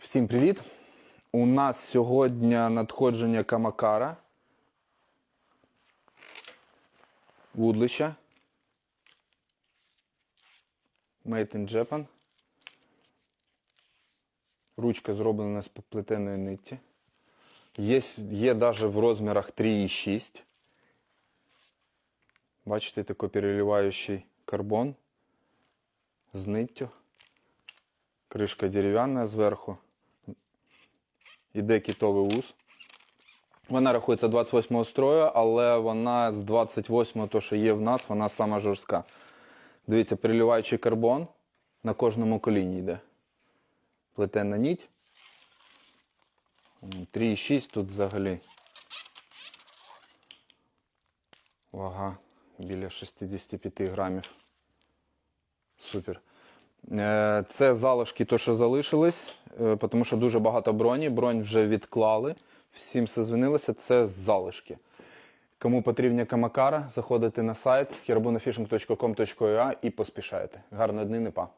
Всім привіт! У нас сьогодні надходження Камакара. Вудлища. Made in Japan. Ручка зроблена з плетеної нитті. Є, є навіть в розмірах 3,6. Бачите, такий переливаючий карбон з ниттю. Кришка дерев'яна зверху. Іде кітовий вуз. Вона рахується 28-го строю, але вона з 28 то, що є в нас, вона сама жорстка. Дивіться, переливаючий карбон на кожному коліні йде. Плетена ніть. М, 3,6 тут взагалі. Вага біля 65 грамів. Супер. Е, Це залишки, то, що залишились, тому що дуже багато броні. Бронь вже відклали. Всім все звинилося. Це залишки. Кому потрібні камакара, заходите на сайт herbunafishing.com.ua і поспішайте. Гарної дни, не па.